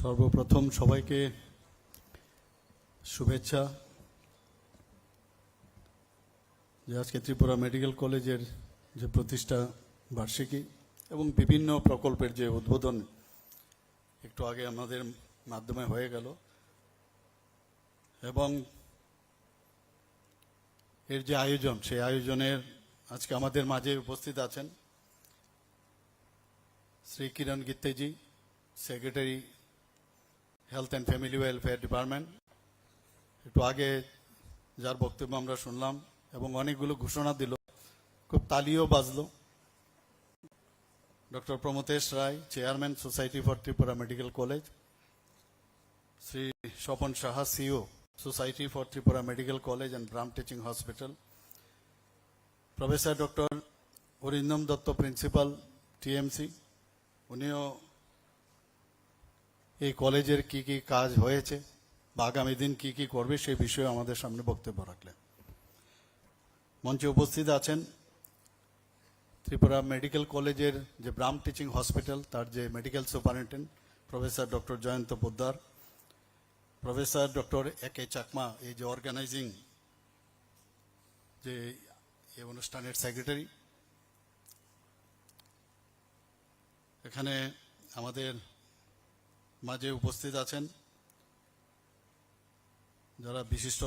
সর্বপ্রথম সবাইকে শুভেচ্ছা। যে আজকে ত্রিপুরা মেডিকেল কলেজের যে প্রতিষ্ঠা বার্ষিকী এবং বিভিন্ন প্রকল্পের যে উদ্বোধন একটু আগে আমাদের মাধ্যমে হয়ে গেল এবং এর যে আয়োজন, সেই আয়োজনের আজকে আমাদের মাঝে উপস্থিত আছেন Shri Kiran Gitteji, secretary health and family welfare department একটু আগে যার বক্তব্য আমরা শুনলাম এবং অনেকগুলো ঘোষণা দিল, খুব তালিও বাজলো। Doctor Pramathesh Roy, chairman society for Tripura medical college. Shri Swapan Saha, CEO, society for Tripura medical college and BRAM teaching hospital. Professor doctor Arindam Dutta, principal, TMC. উনিও এই কলেজের কি কি কাজ হয়েছে? বা আগামী দিন কি কি করবে সেই বিষয়ে আমাদের সামনে বক্তব্য রাখলেন। মঞ্চে উপস্থিত আছেন ত্রিপুরা মেডিকেল কলেজের যে ব্রাম টিচিং হসপিটাল, তার যে medical superintendent, professor doctor Joyanta Poddar, professor doctor A K Chakma, এই যে অর্গানাইজিং যে এই অনুষ্ঠানের সেক্রেটারি এখানে আমাদের মাঝে উপস্থিত আছেন। যারা বিশিষ্ট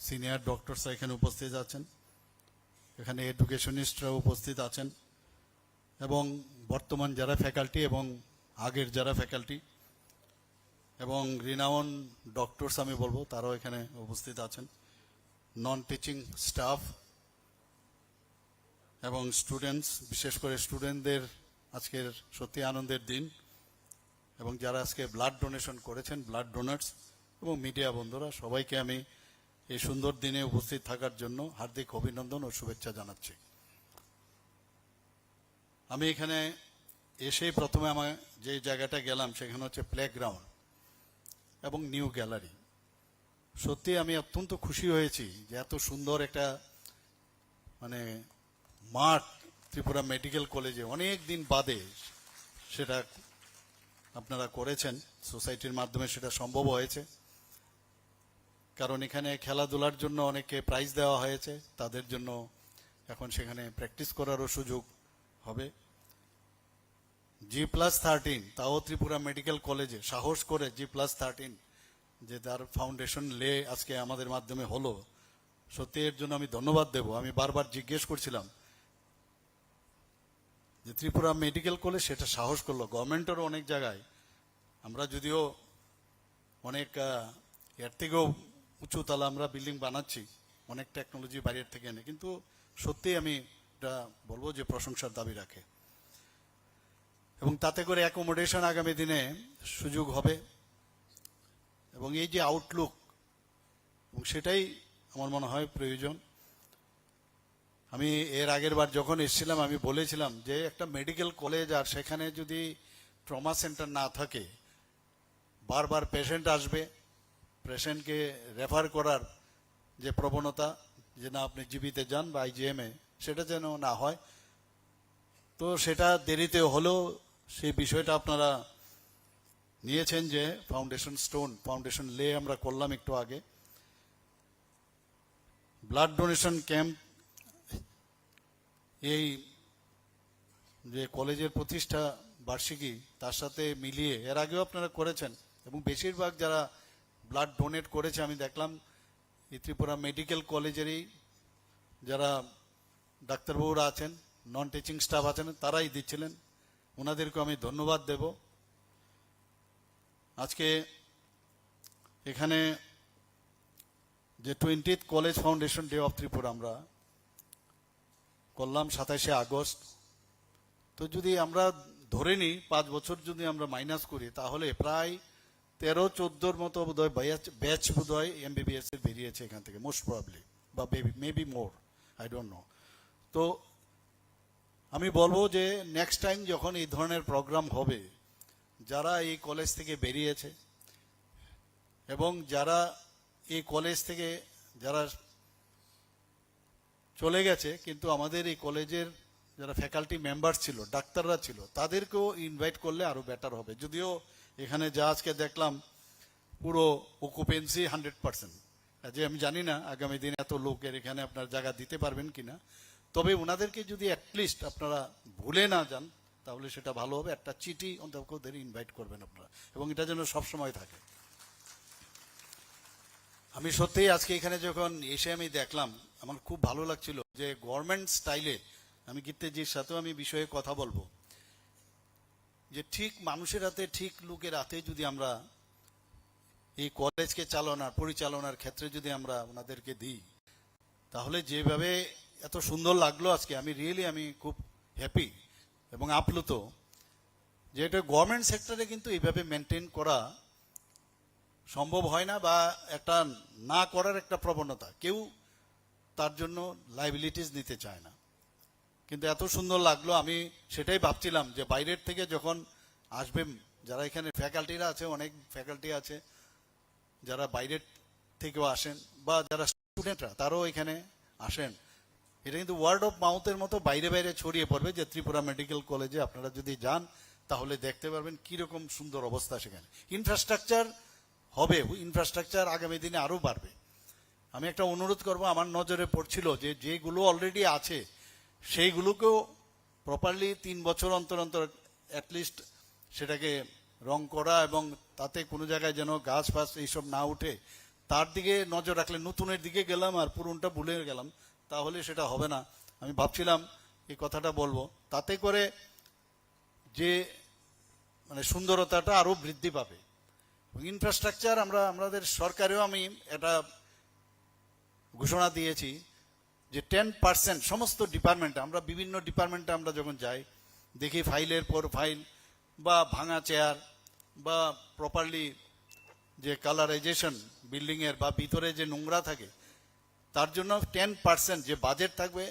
সিনিয়র ডক্টরস এখানে উপস্থিত আছেন। এখানে এডুকেশনিস্টরা উপস্থিত আছেন। এবং বর্তমান যারা ফ্যাকাল্টি এবং আগের যারা ফ্যাকাল্টি এবং রিনাউন ডক্টরস আমি বলব, তারাও এখানে উপস্থিত আছেন। নন টিচিং স্টাফ এবং স্টুডেন্টস বিশেষ করে স্টুডেন্টদের আজকের সত্যি আনন্দের দিন। এবং যারা আজকে ব্লাড ডোনেশন করেছেন ব্লাড ডোনার্স এবং মিডিয়া বন্ধুরা, সবাইকে আমি এই সুন্দর দিনে উপস্থিত থাকার জন্য হার্দিক অভিনন্দন ও শুভেচ্ছা জানাচ্ছি। আমি এখানে এসেই প্রথমে আমার যে জায়গাটা গেলাম, সেখানে হচ্ছে প্লে গ্রাউন্ড এবং নিউ গ্যালারি সত্যি আমি অত্যন্ত খুশি হয়েছি যে এত সুন্দর একটা মানে মাঠ ত্রিপুরা মেডিকেল কলেজে অনেক দিন বাদে সেটা আপনারা করেছেন, সোসাইটির মাধ্যমে সেটা সম্ভব হয়েছে। কারণ এখানে খেলাধুলার জন্য অনেকে প্রাইজ দেওয়া হয়েছে, তাদের জন্য এখন সেখানে প্র্যাকটিস করারও সুযোগ হবে। জি প্লাস থার্টিন তাও ত্রিপুরা মেডিকেল কলেজে সাহস করে জি প্লাস থার্টিন যে তার ফাউন্ডেশন লে আজকে আমাদের মাধ্যমে হলো। সত্যি এর জন্য আমি ধন্যবাদ দেব। আমি বারবার জিজ্ঞেস করছিলাম যে ত্রিপুরা মেডিকেল কলেজ, সেটা সাহস করল। গভর্নমেন্টেরও অনেক জায়গায়। আমরা যদিও অনেক এর থেকেও উঁচু তালা আমরা বিল্ডিং বানাচ্ছি, অনেক টেকনোলজি বাইরের থেকে এনে। কিন্তু সত্যি আমি এটা বলব যে প্রশংসার দাবি রাখে। এবং তাতে করে অ্যাকোমোডেশন আগামী দিনে সুযোগ হবে। এবং এই যে আউটলুক এবং সেটাই আমার মনে হয় প্রয়োজন। আমি এর আগের বার যখন এসেছিলাম, আমি বলেছিলাম যে একটা মেডিকেল কলেজ আর সেখানে যদি ট্রমা সেন্টার না থাকে, বারবার পেশেন্ট আসবে পেশেন্টকে রেফার করার যে প্রবণতা যে না আপনি জীবিতে যান বা আইজিএমে সেটা যেন না হয়। তো সেটা দেরিতে হলেও সেই বিষয়টা আপনারা নিয়েছেন যে ফাউন্ডেশন স্টোন ফাউন্ডেশন লে আমরা করলাম একটু আগে। ব্লাড ডোনেশন ক্যাম্প এই যে কলেজের প্রতিষ্ঠা বার্ষিকী, তার সাথে মিলিয়ে, এর আগেও আপনারা করেছেন, এবং বেশিরভাগ যারা ব্লাড ডোনেট করেছে, আমি দেখলাম ত্রিপুরা মেডিকেল কলেজেরই যারা ডাক্তারবাবুরা আছেন নন টিচিং স্টাফ আছেন, তারাই দিচ্ছিলেন। ওনাদেরকে আমি ধন্যবাদ দেব। আজকে এখানে যে twentieth college foundation day of Tripura আমরা করলাম সাতাশে আগস্ট। তো যদি আমরা ধরে নিই, পাঁচ বছর যদি আমরা মাইনাস করি, তাহলে প্রায় তেরো, চোদ্দোর মতো বোধহয় ব্যাচ বোধহয় এমবিবিএস এর বেরিয়েছে এখান থেকে মোস্ট প্রবাবলি বা maybe more I don't know তো আমি বলব যে নেক্সট টাইম যখন এই ধরনের প্রোগ্রাম হবে, যারা এই কলেজ থেকে বেরিয়েছে এবং যারা এই কলেজ থেকে, যারা চলে গেছে, কিন্তু আমাদের এই কলেজের যারা ফ্যাকাল্টি মেম্বার ছিল, ডাক্তাররা ছিল, তাদেরকেও ইনভাইট করলে আরও বেটার হবে। যদিও এখানে যা আজকে দেখলাম, পুরো অকুপেন্সি হান্ড্রেড পার্সেন্ট যে আমি জানি না আগামী দিনে এত লোকের এখানে আপনার জায়গা দিতে পারবেন কিনা। তবে ওনাদেরকে যদি অ্যাটলিস্ট আপনারা ভুলে না যান, তাহলে সেটা ভালো হবে। একটা চিঠি অন্তত ওদের ইনভাইট করবেন আপনারা। এবং এটা যেন সবসময় থাকে। আমি সত্যিই আজকে এখানে যখন এসে আমি দেখলাম আমার খুব ভালো লাগছিল যে গভর্নমেন্ট স্টাইলে আমি কীর্তিজির সাথেও আমি বিষয়ে কথা বলব। যে ঠিক মানুষের হাতে, ঠিক লোকের হাতে যদি আমরা এই কলেজকে চালনার, পরিচালনার ক্ষেত্রে যদি আমরা ওনাদেরকে দিই, তাহলে যেভাবে এত সুন্দর লাগল আজকে, আমি রিয়েলি আমি খুব হ্যাপি এবং আপ্লুত যে এটা গভর্নমেন্ট সেক্টরে কিন্তু এইভাবে মেনটেন করা সম্ভব হয় না বা একটা না করার একটা প্রবণতা। কেউ তার জন্য লাইবিলিটিস নিতে চায় না। কিন্তু এত সুন্দর লাগল, আমি সেটাই ভাবছিলাম যে বাইরের থেকে যখন আসবে, যারা এখানে ফ্যাকাল্টিরা আছে, অনেক ফ্যাকাল্টি আছে, যারা বাইরের থেকেও আসেন বা যারা স্টুডেন্টরা, তারাও এখানে আসেন। এটা কিন্তু ওয়ার্ড অফ মাউথের মতো বাইরে বাইরে ছড়িয়ে পড়বে যে ত্রিপুরা মেডিকেল কলেজে আপনারা যদি যান, তাহলে দেখতে পারবেন কীরকম সুন্দর অবস্থা সেখানে। ইনফ্রাস্ট্রাকচার হবে ইনফ্রাস্ট্রাকচার আগামী দিনে আরও বাড়বে। আমি একটা অনুরোধ করব, আমার নজরে পড়ছিল যে যেগুলো অলরেডি আছে, সেইগুলোকেও প্রপারলি তিন বছর অন্তর অন্তর অ্যাটলিস্ট সেটাকে রং করা এবং তাতে কোনো জায়গায় যেন গাছ ফাছ এইসব না উঠে, তার দিকে নজর রাখলে, নতুনের দিকে গেলাম আর পুরনটা ভুলে গেলাম, তাহলে সেটা হবে না। আমি ভাবছিলাম এই কথাটা বলব, তাতে করে যে মানে সুন্দরতাটা আরও বৃদ্ধি পাবে। ইনফ্রাস্ট্রাকচার আমরা, আমাদের সরকারেও আমি এটা ঘোষণা দিয়েছি যে টেন পার্সেন্ট সমস্ত ডিপার্টমেন্টে আমরা বিভিন্ন ডিপার্টমেন্টে আমরা যখন যাই, দেখি ফাইলের পর ফাইল বা ভাঙা চেয়ার বা প্রপারলি যে কালারাইজেশন বিল্ডিংয়ের বা ভিতরে যে নোংরা থাকে, তার জন্য টেন পার্সেন্ট যে বাজেট থাকবে,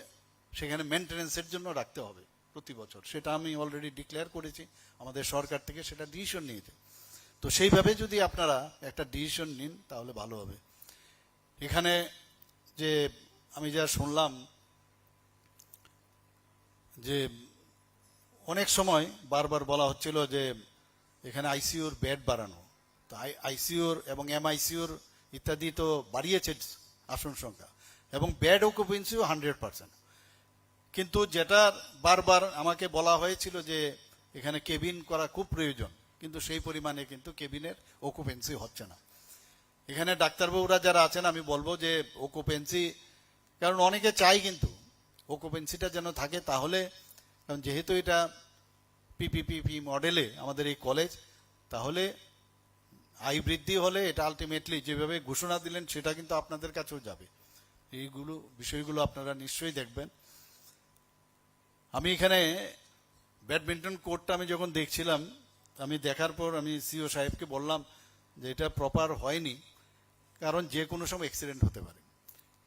সেখানে মেনটেনেন্সের জন্য রাখতে হবে প্রতি বছর। সেটা আমি অলরেডি ডিক্লেয়ার করেছি, আমাদের সরকার থেকে সেটা ডিসিশন নিয়েছে। তো সেইভাবে যদি আপনারা একটা ডিসিশন নিন, তাহলে ভালো হবে। এখানে যে আমি যা শুনলাম যে অনেক সময় বারবার বলা হচ্ছিল যে এখানে আইসিউর বেড বাড়ানো। তো আইসিইউর এবং এমআইসিউর ইত্যাদি তো বাড়িয়েছে আসন সংখ্যা এবং বেড অকুপেন্সিও হান্ড্রেড পার্সেন্ট কিন্তু যেটা বারবার আমাকে বলা হয়েছিল যে এখানে কেবিন করা খুব প্রয়োজন, কিন্তু সেই পরিমাণে কিন্তু কেবিনের অকুপেন্সি হচ্ছে না। এখানে ডাক্তারবাবুরা যারা আছেন, আমি বলব যে অকুপেন্সি কারণ অনেকে চাই কিন্তু অকুপেন্সিটা যেন থাকে তাহলে, কারণ যেহেতু এটা পিপিপিপি মডেলে আমাদের এই কলেজ তাহলে আয় বৃদ্ধি হলে এটা আলটিমেটলি যেভাবে ঘোষণা দিলেন সেটা কিন্তু আপনাদের কাছেও যাবে। এইগুলো বিষয়গুলো আপনারা নিশ্চয়ই দেখবেন। আমি এখানে ব্যাডমিন্টন কোর্টটা আমি যখন দেখছিলাম, আমি দেখার পর আমি সিও সাহেবকে বললাম যে এটা প্রপার হয়নি। কারণ যে কোনো সময় অ্যাক্সিডেন্ট হতে পারে।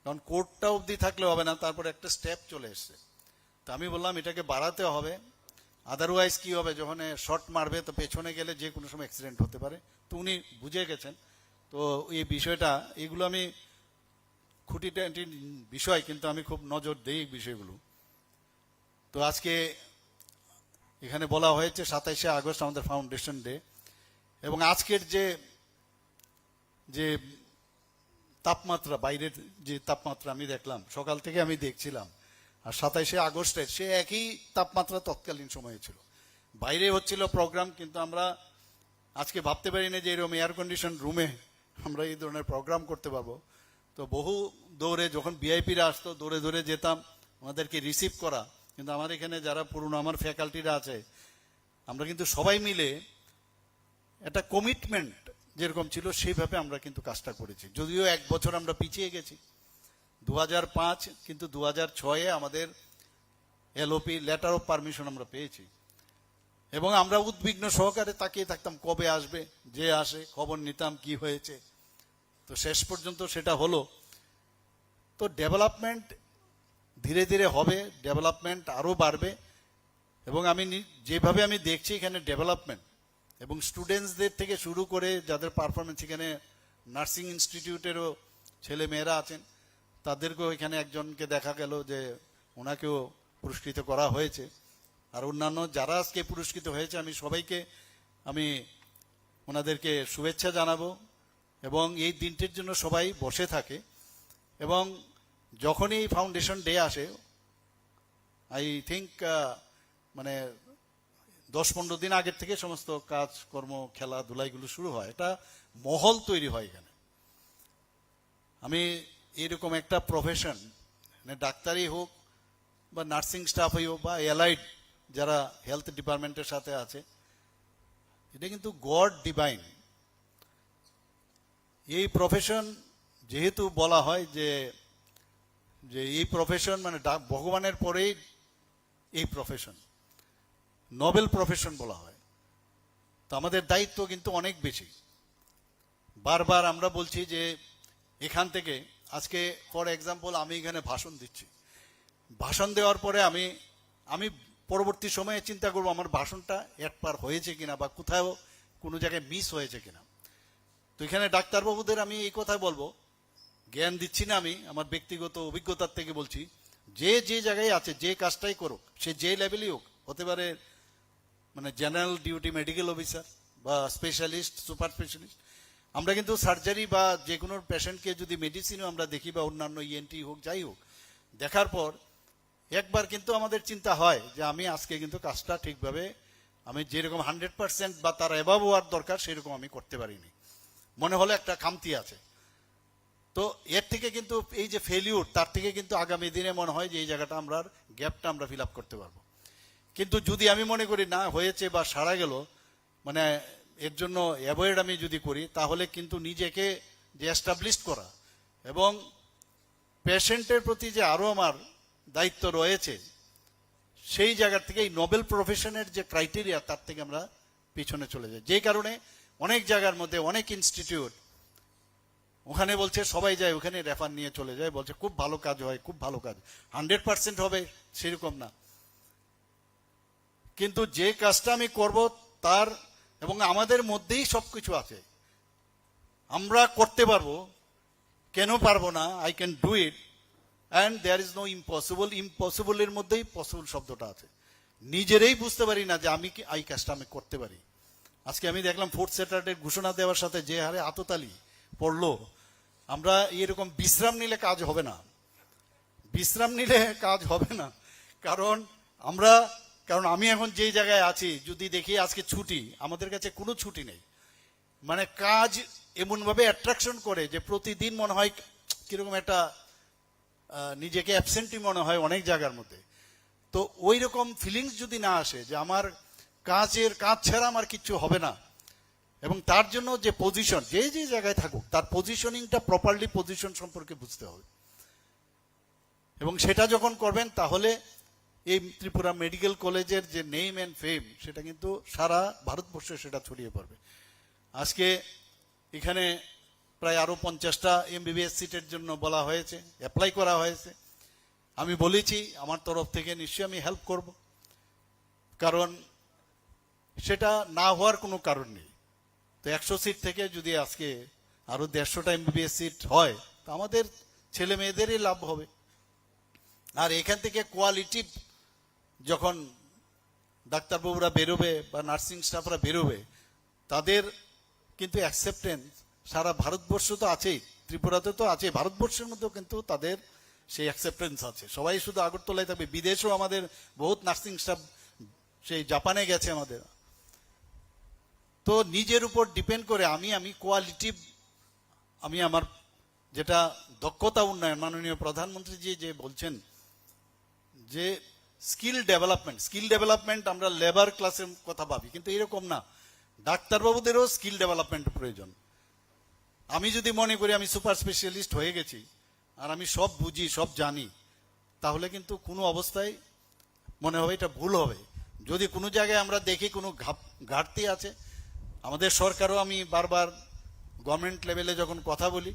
কারণ কোর্টটা অবধি থাকলে হবে না, তারপর একটা স্টেপ চলে এসছে। তা আমি বললাম, এটাকে বাড়াতে হবে। আদারওয়াইজ কি হবে? যখন শর্ট মারবে, তো পেছনে গেলে যে কোনো সময় অ্যাক্সিডেন্ট হতে পারে। তো উনি বুঝে গেছেন। তো এই বিষয়টা, এগুলো আমি খুঁটিটা বিষয়, কিন্তু আমি খুব নজর দেই বিষয়গুলো। তো আজকে এখানে বলা হয়েছে, সাতাইশে আগস্ট আমাদের ফাউন্ডেশন ডে এবং আজকের যে যে তাপমাত্রা, বাইরের যে তাপমাত্রা আমি দেখলাম, সকাল থেকে আমি দেখছিলাম, আর সাতাইশে আগস্টের সে একই তাপমাত্রা তৎকালীন সময়ে ছিল। বাইরে হচ্ছিল প্রোগ্রাম, কিন্তু আমরা আজকে ভাবতে পারি না যে এরকম এয়ার কন্ডিশন রুমে আমরা এই ধরনের প্রোগ্রাম করতে পারব। তো বহু দৌড়ে যখন ভিআইপিরা আসতো, দৌড়ে দৌড়ে যেতাম ওনাদেরকে রিসিভ করা। কিন্তু আমার এখানে যারা পুরনো, আমার ফ্যাকাল্টিরা আছে, আমরা কিন্তু সবাই মিলে একটা কমিটমেন্ট যেরকম ছিল, সেইভাবে আমরা কিন্তু কাজটা করেছি। যদিও এক বছর আমরা পিছিয়ে গেছি। দু পাঁচ কিন্তু দু হাজার ছয়ে আমাদের এলওপি লেটার অফ পারমিশন আমরা পেয়েছি। এবং আমরা উদ্বিগ্ন সহকারে তাকিয়ে থাকতাম, কবে আসবে, যে আসে, খবর নিতাম, কি হয়েছে। তো শেষ পর্যন্ত সেটা হলো। তো ডেভেলপমেন্ট ধীরে ধীরে হবে ডেভেলপমেন্ট আরও বাড়বে। এবং আমি যেভাবে আমি দেখছি এখানে ডেভেলপমেন্ট এবং স্টুডেন্টসদের থেকে শুরু করে যাদের পারফরমেন্স এখানে নার্সিং ইনস্টিটিউটেরও ছেলে মেয়েরা আছেন, তাদেরকেও এখানে একজনকে দেখা গেল যে ওনাকেও পুরস্কৃত করা হয়েছে। আর অন্যান্য যারা আজকে পুরস্কৃত হয়েছে, আমি সবাইকে, আমি ওনাদেরকে শুভেচ্ছা জানাব এবং এই দিনটির জন্য সবাই বসে থাকে এবং যখনই ফাউন্ডেশন ডে আসে আই থিঙ্ক মানে দশ পনেরো দিন আগের থেকে সমস্ত কাজকর্ম খেলাধুলাইগুলো শুরু হয়। এটা মহল তৈরি হয় এখানে। আমি এরকম একটা প্রফেশন মানে ডাক্তারই হোক বা নার্সিং স্টাফই হোক বা এলাইড যারা হেলথ ডিপার্টমেন্টের সাথে আছে, এটা কিন্তু গড ডিভাইন। এই প্রফেশন যেহেতু বলা হয় যে যে এই প্রফেশন মানে ভগবানের পরেই এই প্রফেশন নোবেল প্রফেশন বলা হয়। তো আমাদের দায়িত্ব কিন্তু অনেক বেশি। বারবার আমরা বলছি যে, এখান থেকে, আজকে ফর এক্সাম্পল আমি এখানে ভাষণ দিচ্ছি। ভাষণ দেওয়ার পরে আমি আমি পরবর্তী সময়ে চিন্তা করব আমার ভাষণটা এক পার হয়েছে কিনা বা কোথাও কোনো জায়গায় মিস হয়েছে কিনা। তো এখানে ডাক্তারবাবুদের আমি এই কথাই বলব। জ্ঞান দিচ্ছি না আমি, আমার ব্যক্তিগত অভিজ্ঞতার থেকে বলছি। যে যে জায়গায় আছে, যে কাজটাই করুক, সে যে লেভেলই হোক, হতে পারে মানে জেনারেল ডিউটি মেডিকেল অফিসার বা স্পেশালিস্ট, সুপার স্পেশালিস্ট। আমরা কিন্তু সার্জারি বা যে কোনো পেশেন্টকে যদি মেডিসিনও আমরা দেখি বা অন্যান্য ইএনটি হোক, যাই হোক, দেখার পর একবার কিন্তু আমাদের চিন্তা হয় যে আমি আজকে কিন্তু কাজটা ঠিকভাবে, আমি যেরকম হান্ড্রেড পার্সেন্ট বা তার এভাব হওয়ার দরকার, সেরকম আমি করতে পারিনি। মনে হলো একটা খামতি আছে। তো এর থেকে কিন্তু এই যে ফেলিউর তার থেকে কিন্তু আগামী দিনে মনে হয় যে এই জায়গাটা আমরা গ্যাপটা আমরা ফিল আপ করতে পারব। কিন্তু যদি আমি মনে করি, না, হয়েছে বা সারা গেল মানে এর জন্য অ্যাভয়েড আমি যদি করি, তাহলে কিন্তু নিজেকে যে এস্টাবলিশ করা এবং পেশেন্টের প্রতি যে আরও আমার দায়িত্ব রয়েছে, সেই জায়গার থেকে এই নোবেল প্রফেশনের যে ক্রাইটেরিয়া তার থেকে আমরা পিছনে চলে যাই। যে কারণে অনেক জায়গার মধ্যে অনেক ইনস্টিটিউট ওখানে বলছে, সবাই যায়, ওখানে রেফার নিয়ে চলে যায়। বলছে, খুব ভালো কাজ হয়, খুব ভালো কাজ। হান্ড্রেড পার্সেন্ট হবে, সেরকম না। কিন্তু যে কাজটা আমি করব তার এবং আমাদের মধ্যেই সব কিছু আছে। আমরা করতে পারব, কেন পারব না I can do it and there is no impossible ইম্পসিবলের মধ্যেই পসিবল শব্দটা আছে। নিজেরাই বুঝতে পারি না যে আমি কি এই কাজটা আমি করতে পারি। আজকে আমি দেখলাম ফোর্থ স্যাটারডে ঘোষণা দেওয়ার সাথে যে হারে আততালি পড়ল, আমরা এরকম বিশ্রাম নিলে কাজ হবে না। বিশ্রাম নিলে কাজ হবে না, কারণ আমরা কারণ আমি এখন যেই জায়গায় আছি, যদি দেখি আজকে ছুটি, আমাদের কাছে কোনো ছুটি নেই। মানে কাজ এমনভাবে অ্যাট্রাকশন করে যে প্রতিদিন মনে হয় কীরকম একটা নিজেকে অ্যাবসেন্টই মনে হয় অনেক জায়গার মধ্যে। তো ওই রকম ফিলিংস যদি না আসে যে আমার কাজের, কাজ ছাড়া আমার কিচ্ছু হবে না, এবং তার জন্য যে পজিশন যে যে জায়গায় থাকুক, তার পজিশনিংটা প্রপারলি পজিশন সম্পর্কে বুঝতে হবে। এবং সেটা যখন করবেন, তাহলে এই ত্রিপুরা মেডিকেল কলেজের যে নেম অ্যান্ড ফেম সেটা কিন্তু সারা ভারতবর্ষে সেটা ছড়িয়ে পড়বে। আজকে এখানে প্রায় আরও পঞ্চাশটা এমবিবিএস সিটের জন্য বলা হয়েছে অ্যাপ্লাই করা হয়েছে। আমি বলেছি, আমার তরফ থেকে নিশ্চয়ই আমি হেল্প করব। কারণ সেটা না হওয়ার কোনো কারণ নেই। তো একশো সিট থেকে যদি আজকে আরও দেড়শোটা এমবিবিএস সিট হয়, তো আমাদের ছেলে মেয়েদেরই লাভ হবে। আর এখান থেকে কোয়ালিটি যখন ডাক্তারবাবুরা বেরোবে বা নার্সিং স্টাফরা বেরোবে, তাদের কিন্তু অ্যাকসেপ্টেন্স সারা ভারতবর্ষ তো আছেই, ত্রিপুরাতে তো আছে ভারতবর্ষের মধ্যেও কিন্তু তাদের সেই অ্যাকসেপ্টেন্স আছে। সবাই শুধু আগরতলায় থাকবে, বিদেশেও আমাদের বহুত নার্সিং স্টাফ সেই জাপানে গেছে আমাদের। তো নিজের উপর ডিপেন্ড করে আমি আমি কোয়ালিটি আমি আমার যেটা দক্ষতা উন্নয়ন, মাননীয় প্রধানমন্ত্রীজি যে বলছেন যে স্কিল ডেভেলপমেন্ট স্কিল ডেভেলপমেন্ট আমরা লেবার ক্লাসের কথা ভাবি, কিন্তু এরকম না। ডাক্তারবাবুদেরও স্কিল ডেভেলপমেন্ট প্রয়োজন। আমি যদি মনে করি আমি সুপার স্পেশালিস্ট হয়ে গেছি, আর আমি সব বুঝি, সব জানি, তাহলে কিন্তু কোনো অবস্থায় মনে হবে এটা ভুল হবে। যদি কোনো জায়গায় আমরা দেখি কোনো ঘাটতি আছে, আমাদের সরকারও আমি বারবার গভর্নমেন্ট লেভেলে যখন কথা বলি,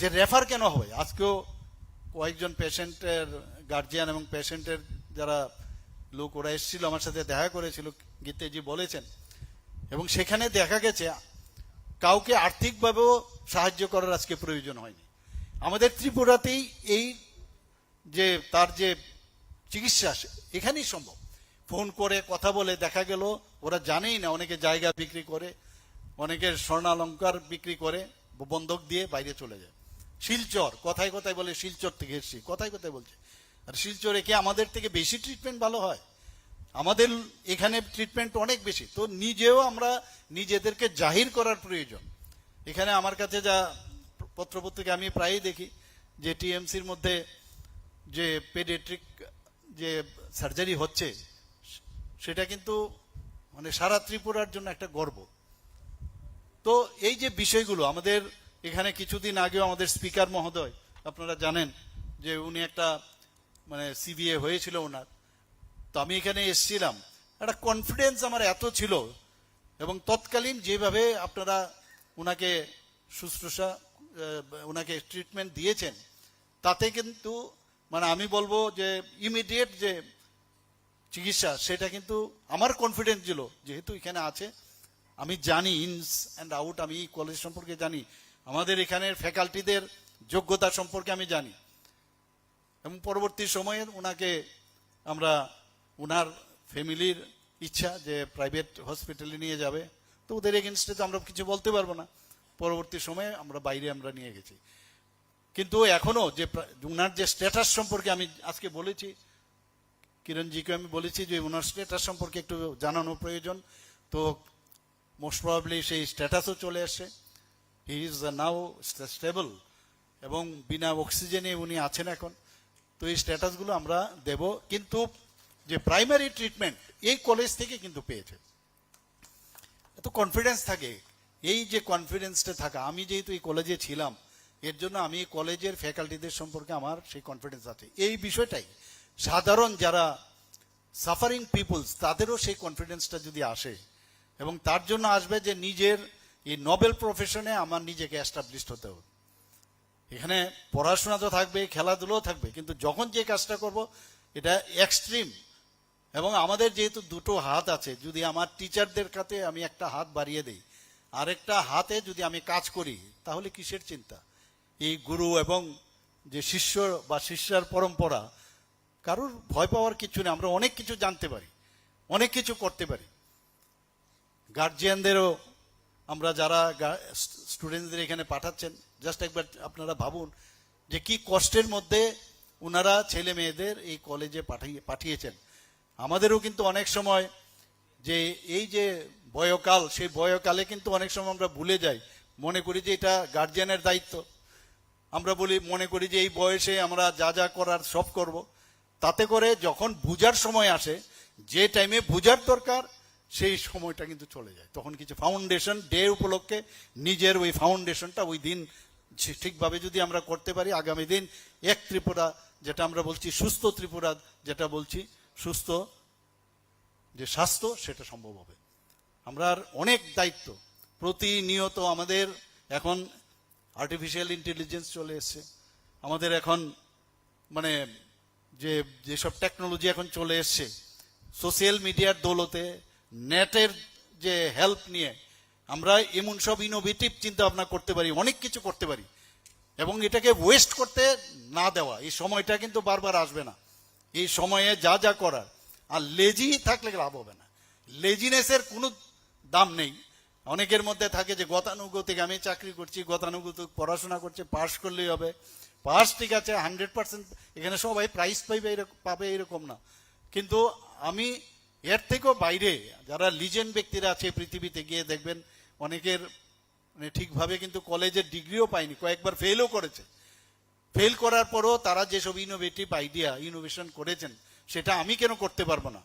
যে রেফার কেন হবে? আজকেও কয়েকজন পেশেন্টের গার্জিয়ান এবং পেশেন্টের যারা লোক, ওরা এসেছিল, আমার সাথে দেখা করেছিল, গীতেজি বলেছেন। এবং সেখানে দেখা গেছে, কাউকে আর্থিকভাবেও সাহায্য করার আজকে প্রয়োজন হয়নি। আমাদের ত্রিপুরাতেই এই যে, তার যে চিকিৎসা, এখানেই সম্ভব। ফোন করে কথা বলে দেখা গেল, ওরা জানেই না, অনেকে জায়গা বিক্রি করে অনেকের স্বর্ণালঙ্কার বিক্রি করে, বন্ধক দিয়ে বাইরে চলে যায়। শিলচর, কথায় কথায় বলে শিলচর থেকে এসছি, কথায় কথায় বলছে। আর শিলচরে কি আমাদের থেকে বেশি ট্রিটমেন্ট ভালো হয়। আমাদের এখানে ট্রিটমেন্ট অনেক বেশি। তো নিজেও আমরা নিজেদেরকে জাহির করার প্রয়োজন। এখানে আমার কাছে যা পত্রপত্রিকা আমি প্রায়ই দেখি, যে টিএমসির মধ্যে যে পেডিয়াট্রিক যে সার্জারি হচ্ছে, সেটা কিন্তু মানে সারা ত্রিপুরার জন্য একটা গর্ব। তো এই যে বিষয়গুলো, আমাদের এখানে কিছুদিন আগেও আমাদের স্পিকার মহোদয়, আপনারা জানেন যে উনি একটা মানে সিবিএ হয়েছিল ওনার। তো আমি এখানে এসেছিলাম। একটা কনফিডেন্স আমার এত ছিল এবং তৎকালীন যেভাবে আপনারা ওনাকে শুশ্রূষা ওনাকে ট্রিটমেন্ট দিয়েছেন, তাতে কিন্তু মানে আমি বলব যে ইমিডিয়েট যে চিকিৎসা, সেটা কিন্তু আমার কনফিডেন্স ছিল। যেহেতু এখানে আছে, আমি জানি ইনস অ্যান্ড আউট আমি কলেজ সম্পর্কে জানি। আমাদের এখানের ফ্যাকাল্টিদের যোগ্যতা সম্পর্কে আমি জানি। এবং পরবর্তী সময়ে ওনাকে আমরা ওনার ফ্যামিলির ইচ্ছা যে প্রাইভেট হসপিটালে নিয়ে যাবে। তো ওদের এগেনস্টে তো আমরা কিছু বলতে পারব না। পরবর্তী সময়ে আমরা বাইরে আমরা নিয়ে গেছি। কিন্তু এখনও যে ওনার যে স্ট্যাটাস সম্পর্কে আমি আজকে বলেছি, কিরণজিকে আমি বলেছি যে ওনার স্ট্যাটাস সম্পর্কে একটু জানানো প্রয়োজন। তো মোস্ট প্রবাবলি সেই স্ট্যাটাসও চলে আসছে he is the now stable এবং বিনা অক্সিজেনে উনি আছেন এখন। তো এই স্ট্যাটাসগুলো আমরা দেব। কিন্তু যে প্রাইমারি ট্রিটমেন্ট এই কলেজ থেকে কিন্তু পেয়েছে। এত কনফিডেন্স থাকে। এই যে কনফিডেন্সটা থাকা, আমি যেহেতু এই কলেজে ছিলাম, এর জন্য আমি কলেজের ফ্যাকাল্টিদের সম্পর্কে আমার সেই কনফিডেন্স আছে। এই বিষয়টাই, সাধারণ যারা সাফারিং পিপলস তাদেরও সেই কনফিডেন্সটা যদি আসে, এবং তার জন্য আসবে যে নিজের এই নোবেল প্রফেশনে আমার নিজেকে অ্যাস্টাবলিশড হতে হবে। এখানে পড়াশোনা তো থাকবে, খেলাধুলাও থাকবে, কিন্তু যখন যে কাজটা করব, এটা এক্সট্রিম এবং আমাদের যেহেতু দুটো হাত আছে, যদি আমার টিচারদের কাছে আমি একটা হাত বাড়িয়ে দিই, আরেকটা হাতে যদি আমি কাজ করি, তাহলে কিসের চিন্তা? এই গুরু এবং যে শিষ্য বা শিষ্যার পরম্পরা, কারোর ভয় পাওয়ার কিছু নেই, আমরা অনেক কিছু জানতে পারি, অনেক কিছু করতে পারি। গার্জিয়ানদেরও আমরা যারা স্টুডেন্টদের এখানে পাঠাচ্ছেন জাস্ট একবার আপনারা ভাবুন যে কি কষ্টের মধ্যে ওনারা ছেলে মেয়েদের এই কলেজে পাঠিয়ে, পাঠিয়েছেন। আমাদেরও কিন্তু অনেক সময় যে এই যে বয়কাল, সেই বয়কালে কিন্তু অনেক সময় আমরা ভুলে যাই। মনে করি যে এটা গার্জিয়ানের দায়িত্ব। আমরা বলি, মনে করি যে এই বয়সে আমরা যা যা করার সব করব। তাতে করে যখন বুঝার সময় আসে, যে টাইমে বুঝার দরকার, সেই সময়টা কিন্তু চলে যায়। তখন কিছু ফাউন্ডেশন ডে উপলক্ষে নিজের ওই ফাউন্ডেশনটা ওই দিন ঠিকভাবে যদি আমরা করতে পারি, আগামী দিন এক ত্রিপুরা, যেটা আমরা বলছি সুস্থ ত্রিপুরা, যেটা বলছি, সুস্থ যে স্বাস্থ্য, সেটা সম্ভব হবে। আমরা অনেক দায়িত্ব, প্রতিনিয়ত আমাদের এখন আর্টিফিশিয়াল ইন্টেলিজেন্স চলে এসছে। আমাদের এখন মানে যে, যেসব টেকনোলজি এখন চলে এসছে সোশ্যাল মিডিয়ার দৌলতে নেটের যে হেল্প নিয়ে আমরা এমন সব ইনোভেটিভ চিন্তা ভাবনা করতে পারি, অনেক কিছু করতে পারি। এবং এটাকে ওয়েস্ট করতে না দেওয়া, এই সময়টা কিন্তু বারবার আসবে না। এই সময়ে যা যা করার, আর লেজি থাকলে লাভ হবে না। লেজিনেসের কোনো দাম নেই। অনেকের মধ্যে থাকে যে গতানুগতিক, আমি চাকরি করছি, গতানুগতিক, পড়াশোনা করছে পাশ করলেই হবে। পাস ঠিক আছে হান্ড্রেড পার্সেন্ট এখানে সবাই প্রাইজ পাইবে এরকম পাবে এরকম না। কিন্তু আমি এর থেকেও বাইরে, যারা লিজেন্ড ব্যক্তিরা আছে পৃথিবীতে গিয়ে দেখবেন অনেকের মানে ঠিকভাবে কিন্তু কলেজের ডিগ্রিও পায়নি, কয়েকবার ফেলও করেছে। ফেল করার পরও তারা যেসব ইনোভেটিভ আইডিয়া ইনোভেশন করেছেন, সেটা আমি কেন করতে পারব না?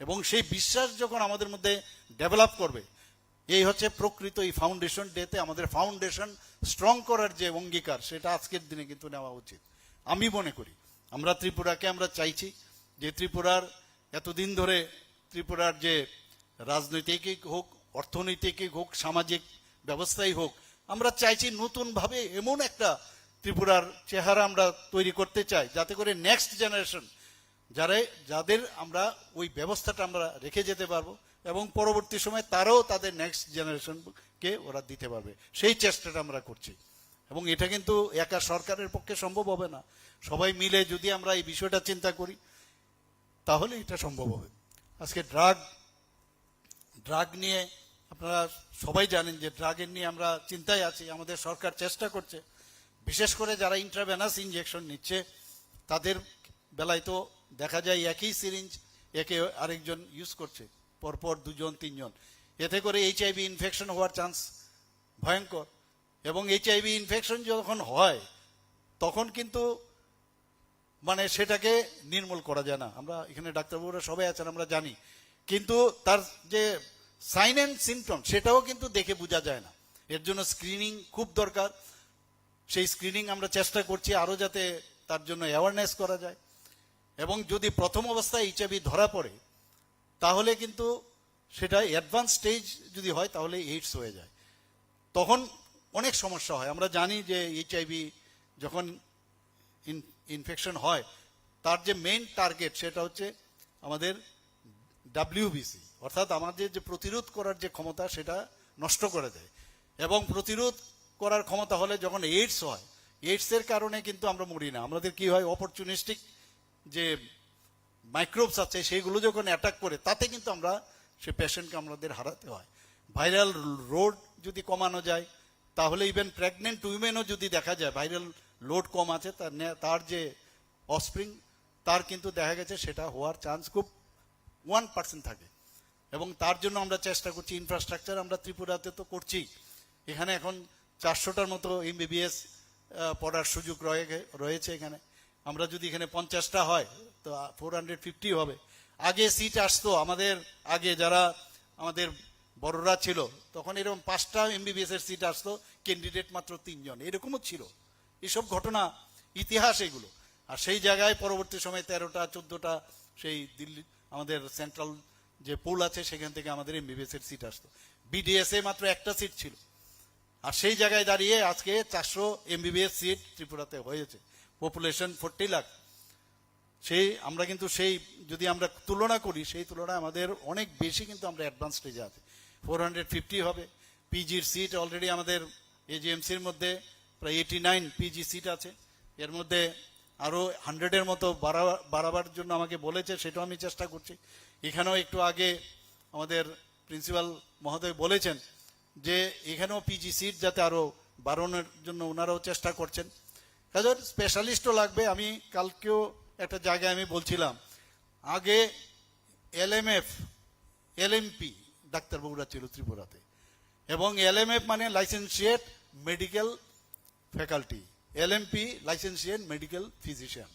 এবং সেই বিশ্বাস যখন আমাদের মধ্যে ডেভেলপ করবে, এই হচ্ছে প্রকৃত এই ফাউন্ডেশন ডেতে আমাদের ফাউন্ডেশন স্ট্রং করার যে অঙ্গীকার, সেটা আজকের দিনে কিন্তু নেওয়া উচিত। আমি মনে করি, আমরা ত্রিপুরাকে আমরা চাইছি যে ত্রিপুরার, এতদিন ধরে ত্রিপুরার যে রাজনৈতিক হোক অর্থনৈতিক হোক, সামাজিক ব্যবস্থাই হোক, আমরা চাইছি নতুনভাবে এমন একটা ত্রিপুরার চেহারা আমরা তৈরি করতে চাই, যাতে করে নেক্সট জেনারেশন যারা, যাদের আমরা ওই ব্যবস্থাটা আমরা রেখে যেতে পারব এবং পরবর্তী সময় তারাও তাদের নেক্সট জেনারেশনকে ওরা দিতে পারবে। সেই চেষ্টাটা আমরা করছি। এবং এটা কিন্তু একা সরকারের পক্ষে সম্ভব হবে না। সবাই মিলে যদি আমরা এই বিষয়টা চিন্তা করি, তাহলে এটা সম্ভব হবে। আজকে ড্রাগ ড্রাগ নিয়ে আপনারা সবাই জানেন যে ড্রাগের নিয়ে আমরা চিন্তায় আছি, আমাদের সরকার চেষ্টা করছে। বিশেষ করে যারা ইন্ট্রাভেনাস ইনজেকশন নিচ্ছে, তাদের বেলায় তো দেখা যায় একই সিরিঞ্জ একে আরেকজন ইউজ করছে, পরপর দুজন, তিনজন। এতে করে এইচআইভি ইনফেকশন হওয়ার চান্স ভয়ঙ্কর। এবং এইচআইভি ইনফেকশন যখন হয়, তখন কিন্তু মানে সেটাকে নির্মূল করা যায় না। আমরা এখানে ডাক্তারবাবুরা সবাই আছেন, আমরা জানি। কিন্তু তার যে সাইন অ্যান্ড সিমটম সেটাও কিন্তু দেখে বোঝা যায় না। এর জন্য স্ক্রিনিং খুব দরকার। সেই স্ক্রিনিং আমরা চেষ্টা করছি আরও যাতে তার জন্য অ্যাওয়ারনেস করা যায়। এবং যদি প্রথম অবস্থায় এইচআইভি ধরা পড়ে, তাহলে কিন্তু সেটা অ্যাডভান্স স্টেজ যদি হয়, তাহলে এইডস হয়ে যায়। তখন অনেক সমস্যা হয়। আমরা জানি যে এইচআইভি যখন ইনফেকশন হয়, তার যে মেইন টার্গেট সেটা হচ্ছে আমাদের ডাব্লিউবিসি অর্থাৎ আমাদের যে প্রতিরোধ করার যে ক্ষমতা, সেটা নষ্ট করে দেয়। এবং প্রতিরোধ করার ক্ষমতা হলে যখন এইডস হয় এইডসের কারণে কিন্তু আমরা মরি না। আমাদের কি হয় অপরচুনিস্টিক যে মাইক্রোবস আছে সেইগুলো যখন অ্যাটাক করে, তাতে কিন্তু আমরা সে পেশেন্টকে আমাদের হারাতে হয়। ভাইরাল রোড যদি কমানো যায়, তাহলে ইভেন প্রেগনেন্ট উইমেনও যদি দেখা যায় ভাইরাল লোড কম আছে, তার তার যে অসপ্রিং তার কিন্তু দেখা গেছে, সেটা হওয়ার চান্স খুব ওয়ান পার্সেন্ট থাকে। এবং তার জন্য আমরা চেষ্টা করছি ইনফ্রাস্ট্রাকচার আমরা ত্রিপুরাতে তো করছি এখানে এখন চারশোটার মতো এমবিবিএস পড়ার সুযোগ রয়ে- রয়েছে এখানে। আমরা যদি এখানে পঞ্চাশটা হয়, তো ফোর হান্ড্রেড ফিফটি হবে। আগে সিট আসতো, আমাদের আগে যারা আমাদের বড়রা ছিল, তখন এরকম পাঁচটা এমবিবিএস এর সিট আসতো ক্যান্ডিডেট মাত্র তিনজন। এরকমও ছিল। এসব ঘটনা, ইতিহাস এগুলো। আর সেই জায়গায় পরবর্তী সময় তেরোটা, চোদ্দটা, সেই দিল্লি, আমাদের সেন্ট্রাল যে পুল আছে, সেখান থেকে আমাদের এমবিবিএস এর সিট আসতো। বিডিএস এ মাত্র একটা সিট ছিল। আর সেই জায়গায় দাঁড়িয়ে আজকে চারশো এমবিবিএস সিট ত্রিপুরাতে হয়েছে। পপুলেশন ফোরটি লাখ সেই, আমরা কিন্তু সেই, যদি আমরা তুলনা করি, সেই তুলনায় আমাদের অনেক বেশি কিন্তু আমরা অ্যাডভান্স স্টেজে আছি। ফোর হান্ড্রেড ফিফটি হবে। পিজির সিট অলরেডি আমাদের এজিএমসির মধ্যে প্রায় এইটি নাইন পিজি সিট আছে। এর মধ্যে আরও হান্ড্রেডের মতো বাড়াবার জন্য আমাকে বলেছে, সেটাও আমি চেষ্টা করছি। এখানেও একটু আগে আমাদের প্রিন্সিপাল মহোদয় বলেছেন যে, এখানেও পিজি সিট যাতে আরও বাড়ানোর জন্য ওনারাও চেষ্টা করছেন। কাজে স্পেশালিস্টও লাগবে, আমি কালকেও একটা জায়গায় আমি বলছিলাম। আগে এলএমএফ এলএমপি ডাক্তারবাবুরা ছিল ত্রিপুরাতে। এবং এলএমএফ মানে licentiate medical faculty LMP licentiate medical physician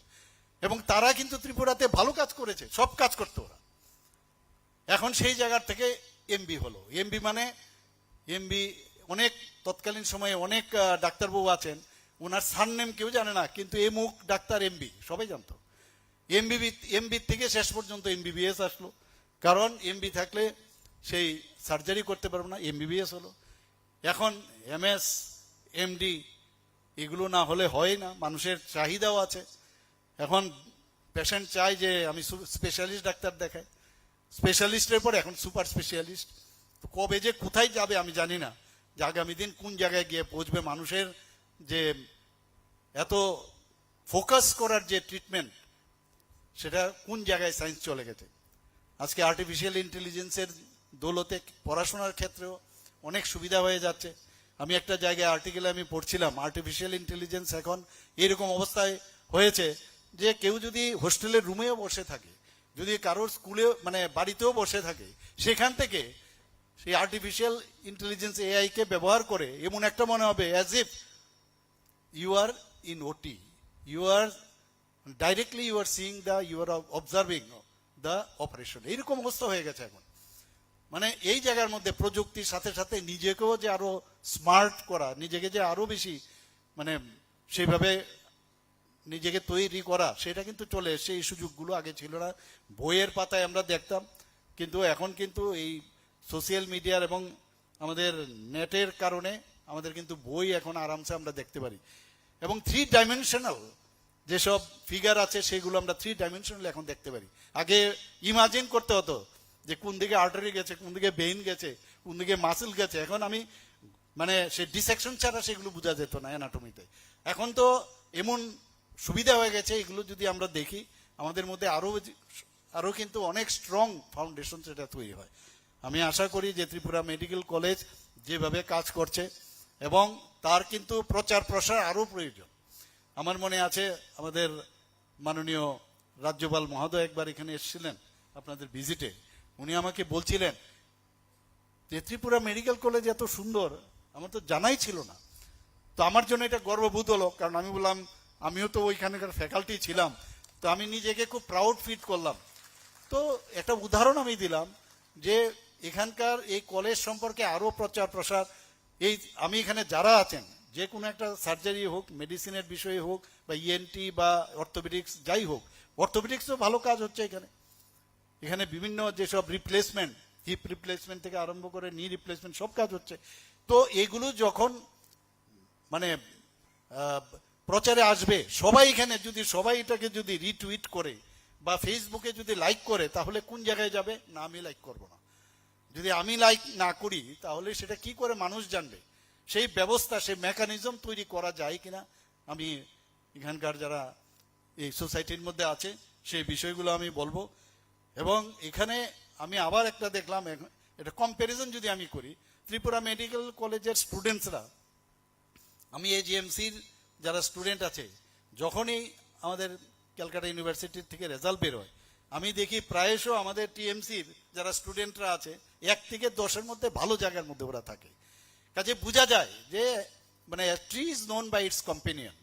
এবং তারা কিন্তু ত্রিপুরাতে ভালো কাজ করেছে, সব কাজ করতো ওরা। এখন সেই জায়গার থেকে এমবি হলো। এমবি মানে এমবি অনেক তৎকালীন সময়ে অনেক ডাক্তারবাবু আছেন, ওনার সার নেম কেউ জানে না, কিন্তু এ মুখ ডাক্তার এমবি সবাই জানতো। এমবিবি এমবি থেকে শেষ পর্যন্ত এমবিবিএস আসলো। কারণ এমবি থাকলে সেই সার্জারি করতে পারব না এমবিবিএস হলো। এখন এমএস এমডি এগুলো না হলে হয় না, মানুষের চাহিদাও আছে। এখন পেশেন্ট চায় যে আমি স্পেশালিস্ট ডাক্তার দেখাই। স্পেশালিস্টের পর এখন সুপার স্পেশালিস্ট কবে যে কোথায় যাবে আমি জানি না। যে আগামী দিন কোন জায়গায় গিয়ে পৌঁছবে, মানুষের যে এত ফোকাস করার যে ট্রিটমেন্ট সেটা কোন জায়গায় সায়েন্স চলে গেছে। আজকে আর্টিফিশিয়াল ইন্টেলিজেন্সের দৌলতে পড়াশোনার ক্ষেত্রেও অনেক সুবিধা হয়ে যাচ্ছে। আমি একটা জায়গায় আর্টিকেলে আমি পড়ছিলাম আর্টিফিশিয়াল ইন্টেলিজেন্স এখন এরকম অবস্থায় হয়েছে যে কেউ যদি হোস্টেলের রুমেও বসে থাকে, যদি কারোর স্কুলে মানে বাড়িতেও বসে থাকে, সেখান থেকে সেই আর্টিফিশিয়াল ইন্টেলিজেন্স এআই কে ব্যবহার করে এমন একটা মনে হবে as if you are in OT you are directly you are seeing the you are observing the operation এইরকম অবস্থা হয়ে গেছে এখন। মানে এই জায়গার মধ্যে প্রযুক্তির সাথে সাথে নিজেকেও যে আরও স্মার্ট করা, নিজেকে যে আরও বেশি মানে সেইভাবে নিজেকে তৈরি করা, সেটা কিন্তু চলে এসছে। এই সুযোগগুলো আগে ছিল না। বইয়ের পাতায় আমরা দেখতাম। কিন্তু এখন কিন্তু এই সোশ্যাল মিডিয়ার এবং আমাদের নেটের কারণে আমাদের কিন্তু বই এখন আরামসে আমরা দেখতে পারি। এবং থ্রি ডাইমেনশনাল যেসব ফিগার আছে, সেগুলো আমরা থ্রি ডাইমেনশনাল এখন দেখতে পারি। আগে ইমাজিন করতে হতো। যে কোন দিকে আর্টারি গেছে, কোন দিকে বেইন গেছে, কোন দিকে মাসেল গেছে। এখন আমি মানে সে ডিসেকশন ছাড়া সেগুলো বোঝা যেত না অ্যানাটমিতে এখন তো এমন সুবিধা হয়ে গেছে, এগুলো যদি আমরা দেখি, আমাদের মধ্যে আরও আরও কিন্তু অনেক স্ট্রং ফাউন্ডেশন সেটা তৈরি হয়। আমি আশা করি যে ত্রিপুরা মেডিকেল কলেজ যেভাবে কাজ করছে, এবং তার কিন্তু প্রচার প্রসার আরও প্রয়োজন। আমার মনে আছে, আমাদের মাননীয় রাজ্যপাল মহোদয় একবার এখানে এসেছিলেন আপনাদের ভিজিটে উনি আমাকে বলছিলেন যে ত্রিপুরা মেডিকেল কলেজ এত সুন্দর, আমার তো জানাই ছিল না। তো আমার জন্য এটা গর্ববোধ হলো, কারণ আমি বললাম, আমিও তো ওইখানকার ফ্যাকাল্টি ছিলাম। তো আমি নিজেকে খুব প্রাউড ফিল করলাম। তো একটা উদাহরণ আমি দিলাম, যে এখানকার এই কলেজ সম্পর্কে আরও প্রচার প্রসার, এই আমি এখানে যারা আছেন, যে কোনো একটা সার্জারি হোক মেডিসিনের বিষয়ে হোক, বা ইএনটি বা অর্থোপেডিক্স যাই হোক অর্থোপেডিক্সও ভালো কাজ হচ্ছে এখানে। এখানে বিভিন্ন যেসব রিপ্লেসমেন্ট হিপ রিপ্লেসমেন্ট থেকে আরম্ভ করে নি রিপ্লেসমেন্ট সব কাজ হচ্ছে। তো এগুলো যখন মানে প্রচারে আসবে, সবাই এখানে যদি, সবাই এটাকে যদি রিটুইট করে বা ফেসবুকে যদি লাইক করে, তাহলে কোন জায়গায় যাবে? না, আমি লাইক করব না। যদি আমি লাইক না করি, তাহলে সেটা কি করে মানুষ জানবে? সেই ব্যবস্থা, সেই মেকানিজম তৈরি করা যায় কিনা? আমি এখানকার যারা এই সোসাইটির মধ্যে আছে, সেই বিষয়গুলো আমি বলব। এবং এখানে আমি আবার একটা দেখলাম এটা কম্প্যারিজন যদি আমি করি, ত্রিপুরা মেডিকেল কলেজের স্টুডেন্টসরা আমি এজিএমসির যারা স্টুডেন্ট আছে, যখনই আমাদের ক্যালকাটা ইউনিভার্সিটির থেকে রেজাল্ট বেরোয় আমি দেখি প্রায়শ আমাদের টিএমসির যারা স্টুডেন্টরা আছে, এক থেকে দশের মধ্যে ভালো জায়গার মধ্যে ওরা থাকে। কাজে বোঝা যায় যে মানে tree is known by its companion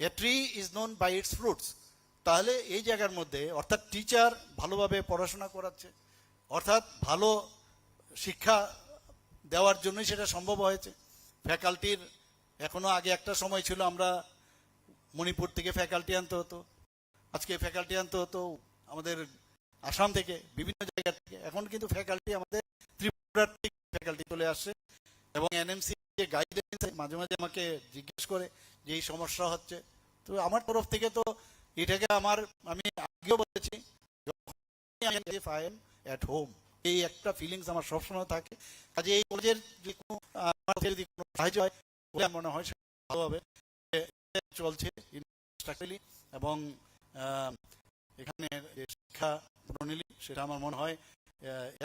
a tree is known by its fruits তাহলে এই জায়গার মধ্যে অর্থাৎ টিচার ভালোভাবে পড়াশোনা করাচ্ছে, অর্থাৎ ভালো শিক্ষা দেওয়ার জন্যই সেটা সম্ভব হয়েছে। ফ্যাকাল্টির এখনও আগে একটা সময় ছিল আমরা মণিপুর থেকে ফ্যাকাল্টি আনতে হতো, আজকে ফ্যাকাল্টি আনতে হতো আমাদের আসাম থেকে, বিভিন্ন জায়গা থেকে। এখন কিন্তু ফ্যাকাল্টি আমাদের ত্রিপুরার থেকে ফ্যাকাল্টি চলে আসছে এবং এনএমসি যে গাইডলাইন্স মাঝে মাঝে আমাকে জিজ্ঞেস করে যে এই সমস্যা হচ্ছে। তো আমার তরফ থেকে তো এটাকে আমার, আমি আগেও বলেছি অ্যাট হোম এই একটা ফিলিংস আমার সবসময় থাকে। কাজে এই কলেজের যে কোনো যদি কোনো সাহায্য হয় বলে মনে হয় ভালো হবে চলছে এবং এখানে শিক্ষা প্রণালী, সেটা আমার মনে হয়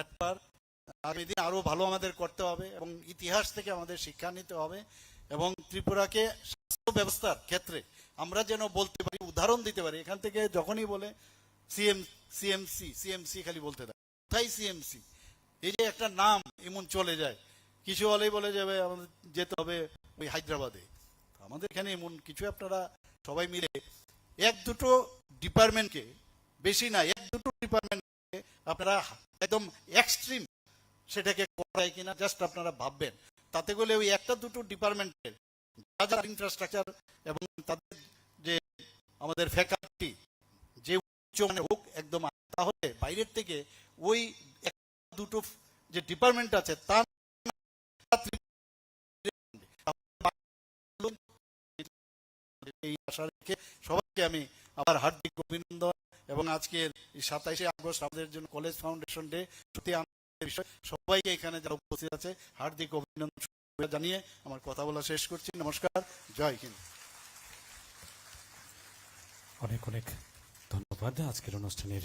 একবার, আগামী দিন আরও ভালো আমাদের করতে হবে এবং ইতিহাস থেকে আমাদের শিক্ষা নিতে হবে এবং ত্রিপুরাকে স্বাস্থ্য ব্যবস্থার ক্ষেত্রে আমরা যেন বলতে পারি, উদাহরণ দিতে পারি। এখান থেকে যখনই বলে, সিএম, সিএমসি সিএমসি খালি বলতে দেয়। কোথায় সিএমসি? এই যে একটা নাম এমন চলে যায়। কিছু হলেই বলে যাবে, আমাদের যেতে হবে ওই হায়দ্রাবাদে। আমাদের এখানে এমন কিছু আপনারা সবাই মিলে এক দুটো ডিপার্টমেন্টকে, বেশি না, এক দুটো ডিপার্টমেন্টকে আপনারা একদম এক্সট্রিম সেটাকে করায় কিনা জাস্ট আপনারা ভাববেন। তাতে করে ওই একটা দুটো ডিপার্টমেন্টের যা যা ইনফ্রাস্ট্রাকচার এবং তাদের যে আমাদের ফ্যাকাল্টি যে উচ্চ মানে হোক একদম, তাহলে বাইরের থেকে ওই দুটো যে ডিপার্টমেন্ট আছে, তার এই আশা রেখে সবাইকে আমি আবার হার্দিক অভিনন্দন এবং আজকের সাতাইশে আগস্ট আমাদের জন্য কলেজ ফাউন্ডেশন ডে সত্যি আনন্দের বিষয়, সবাইকে এখানে যারা উপস্থিত আছে, হার্দিক অভিনন্দন। জানিয়ে আমার কথা বলা শেষ করছি। নমস্কার জয় হিন্দ। অনেক অনেক ধন্যবাদ আজকের অনুষ্ঠানের